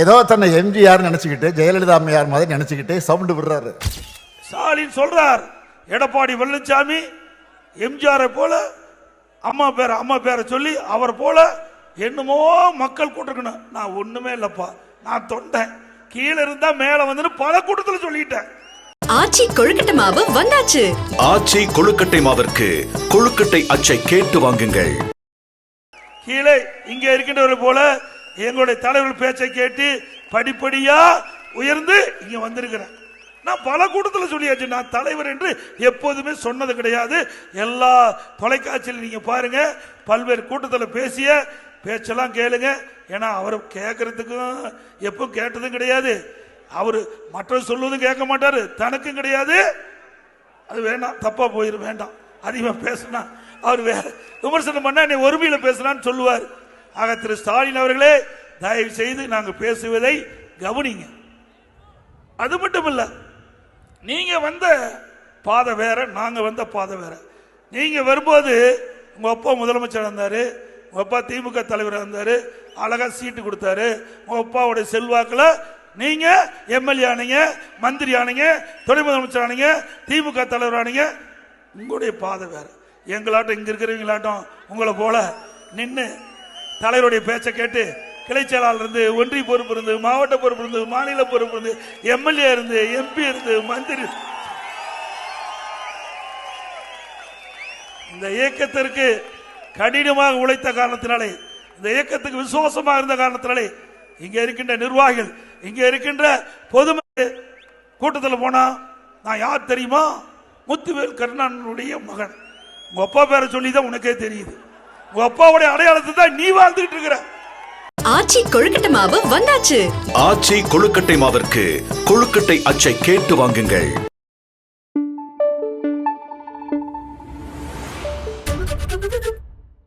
ஏதோ தன்னை எம்ஜிஆர் நினைச்சுக்கிட்டு ஜெயலலிதா அம்மையார் மாதிரி நினைச்சுக்கிட்டு சவுண்டு விடுறாரு. ஸ்டாலின் சொல்றார் எடப்பாடி பழனிசாமி எம்ஜிஆரை போல அம்மா பேரை அம்மா பேரை சொல்லி அவர் போல என்னமோ மக்கள் கூட்டிருக்கணும். நான் ஒண்ணுமே இல்லப்பா நான் தொண்டேன். கீழே இருந்தா மேல வந்து பல கூட்டத்துல சொல்லிட்டேன். ஆச்சி கொழுக்கட்டை மாவு வந்தாச்சு. ஆச்சி கொழுக்கட்டை மாவிற்கு கொழுக்கட்டை அச்சை கேட்டு வாங்குங்கள். கீழே இங்க இருக்கின்றவர் போல எங்களுடைய தலைவர் பேச்சை கேட்டு படிப்படியா உயர்ந்து இங்க வந்திருக்கிறேன் நான் பல கூட்டத்தில் சொல்லியாச்சு நான் தலைவர் என்று எப்போதுமே சொன்னது கிடையாது. எல்லா தொலைக்காட்சியில் நீங்க பாருங்க பல்வேறு கூட்டத்தில் பேசிய பேச்செல்லாம் கேளுங்க. ஏன்னா அவர் கேட்கறதுக்கும் எப்போ கேட்டதும் கிடையாது. அவர் மற்றவர் சொல்வதும் கேட்க மாட்டாரு. தனக்கும் கிடையாது. அது வேண்டாம் தப்பா போயிடும் வேண்டாம். அதிகமாக பேசினா அவர் வேற விமர்சனம் பண்ணா நீ ஒருமையில பேசினான்னு சொல்லுவார். ஆக திரு ஸ்டாலின் அவர்களே தயவு செய்து நாங்கள் பேசுவதை கவனிங்க. அது மட்டும் இல்லை நீங்க வந்த பாதை வேற நாங்க வந்த பாதை வேற. நீங்க வரும்போது உங்க அப்பா முதலமைச்சர் இருந்தாரு உங்க அப்பா திமுக தலைவர் இருந்தாரு அழகா சீட்டு கொடுத்தாரு உங்க அப்பாவுடைய செல்வாக்கில் நீங்க எம்எல்ஏ ஆனீங்க மந்திரி ஆனீங்க துணை முதலமைச்சர் ஆனீங்க திமுக தலைவர் ஆனீங்க உங்களுடைய பாதை வேற. எங்களாட்டம் இங்க இருக்கிறவங்களாட்டம் உங்களை போல நின்று தலைவருடைய பேச்சை கேட்டு கிளை செயலாளர் இருந்து ஒன்றிய பொறுப்பு இருந்து மாவட்ட பொறுப்பு இருந்து மாநில பொறுப்பு இருந்து எம்எல்ஏ இருந்து எம்பி இருந்து மந்திரி. இந்த இயக்கத்திற்கு கடினமாக உழைத்த காரணத்தினாலே இந்த இயக்கத்துக்கு விசுவாசமாக இருந்த காரணத்தினாலே இங்கே இருக்கின்ற நிர்வாகிகள் இங்கே இருக்கின்ற பொதுமக்கள் கூட்டத்தில் போனா நான் யார் தெரியுமா? முத்துவேல் கருணானுடைய மகன். உங்க அப்பா பேரை சொல்லி தான் உனக்கே தெரியுது. உங்க அப்பாவுடைய அடையாளத்தை தான் நீ வாழ்ந்துகிட்டு இருக்கிற. ஆச்சி கொழுக்கட்டை மாவு வந்தாச்சு. ஆச்சி கொழுக்கட்டை மாவிற்கு கொழுக்கட்டை அச்சை கேட்டு வாங்குங்கள்.